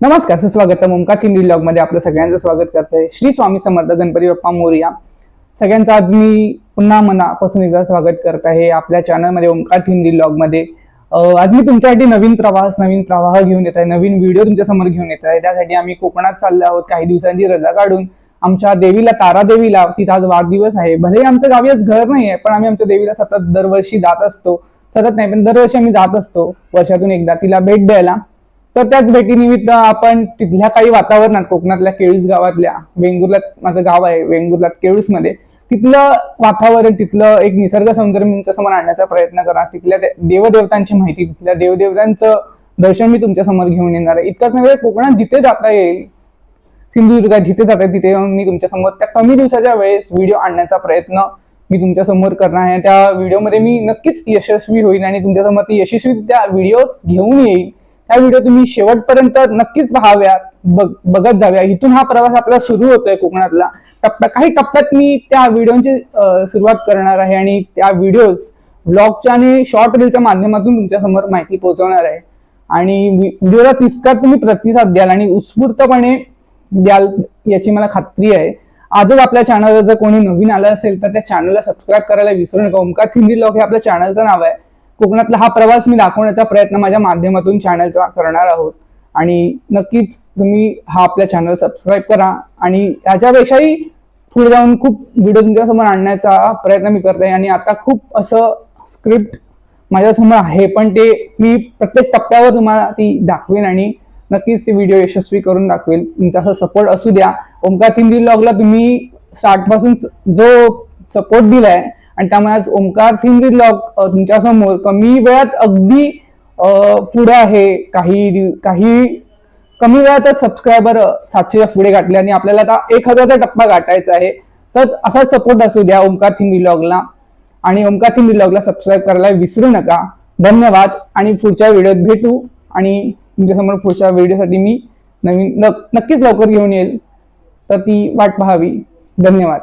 नमस्कार सुस्वागत ओमकार थिंडी ब्लॉगमध्ये आपलं सगळ्यांचं स्वागत करतोय. श्री स्वामी समर्थ गणपती बाप्पा मोरिया. सगळ्यांचं आज मी पुन्हा मनापासून एकदा स्वागत करत आहे आपल्या चॅनलमध्ये ओमकार थिंडी ब्लॉगमध्ये आज मी तुमच्यासाठी नवीन प्रवास नवीन प्रवाह घेऊन येत आहे नवीन व्हिडिओ तुमच्यासमोर घेऊन येत आहे. त्यासाठी आम्ही कोकणात चाललो आहोत काही दिवसांची रजा काढून. आमच्या देवीला तारा देवीला तिचा आज वाढदिवस आहे. भले आमचं गावी आज घर नाही आहे पण आम्ही आमच्या देवीला सतत दरवर्षी जात असतो. सतत नाही पण दरवर्षी आम्ही जात असतो. वर्षातून एकदा तिला भेट द्यायला. तर त्याच भेटीनिमित्त आपण तिथल्या काही वातावरणात कोकणातल्या केळूस गावातल्या वेंगुर्ल्यात माझं गाव आहे वेंगुर्ल्यात केळूसमध्ये तिथलं वातावरण तिथलं एक निसर्ग सौंदर्य तुमच्यासमोर आणण्याचा प्रयत्न करा. तिथल्या देवदेवतांची माहिती तिथल्या देवदेवतांचं दर्शन मी तुमच्यासमोर घेऊन येणार आहे. इतकंच नव्हे कोकणात जिथे जाता येईल सिंधुदुर्गात जिथे जाता तिथे मी तुमच्यासमोर त्या कमी दिवसाच्या वेळेस व्हिडिओ आणण्याचा प्रयत्न मी तुमच्यासमोर करणार आहे. त्या व्हिडिओमध्ये मी नक्कीच यशस्वी होईल आणि तुमच्यासमोर ती यशस्वी त्या व्हिडिओ घेऊन येईल. त्या व्हिडिओ तुम्ही शेवटपर्यंत नक्कीच पाहाव्यात बघत जाव्या. इथून हा प्रवास आपला सुरू होतोय कोकणातला. टप्प्या काही टप्प्यात मी त्या व्हिडिओची सुरुवात करणार आहे आणि त्या व्हिडिओज ब्लॉगच्या आणि शॉर्ट रीलच्या माध्यमातून तुमच्यासमोर माहिती पोहोचवणार आहे. आणि व्हिडिओला तितकाच तुम्ही प्रतिसाद द्याल आणि उत्स्फूर्तपणे द्याल याची मला खात्री आहे. आजच आपल्या चॅनलवर जर कोणी नवीन आलं असेल तर त्या चॅनलला सबस्क्राईब करायला विसरू नका. ओमकार थिंदी लॉग हे आपल्या चॅनलचं नाव आहे. कोकणातला हा प्रवास मी दाखवण्याचा प्रयत्न माझ्या माध्यमातून चॅनलचा करणार आहोत. आणि नक्कीच तुम्ही हा आपल्या चॅनल सबस्क्राईब करा. आणि ह्याच्यापेक्षाही पुढे जाऊन खूप व्हिडिओ तुमच्यासमोर आणण्याचा प्रयत्न मी करते आणि आता खूप असं स्क्रिप्ट माझ्यासमोर आहे पण ते मी प्रत्येक टप्प्यावर तुम्हाला ती दाखवेन आणि नक्कीच ती व्हिडिओ यशस्वी करून दाखवेल. तुमचा असा सपोर्ट असू द्या. ओमकार हिंदी ब्लॉगला तुम्ही स्टार्टपासून जो सपोर्ट दिलाय आणि त्यामुळे आज ओमकार थिंडी लॉक तुमच्यासमोर कमी वेळात अगदी पुढं पुढे आहे. काही दिव- काही कमी वेळातच सबस्क्रायबर सातशेच्या पुढे गाठले आणि आपल्याला आता एक हजारचा टप्पा गाठायचा आहे. तर असा सपोर्ट असू द्या ओमकार थिंडी लॉगला आणि ओमकार थिंडी लॉगला सबस्क्राईब करायला विसरू नका. धन्यवाद. आणि पुढच्या व्हिडिओत भेटू. आणि तुमच्यासमोर पुढच्या व्हिडिओसाठी मी नवीन नक्कीच लवकर घेऊन येईल. तर ती वाट पाहावी. धन्यवाद.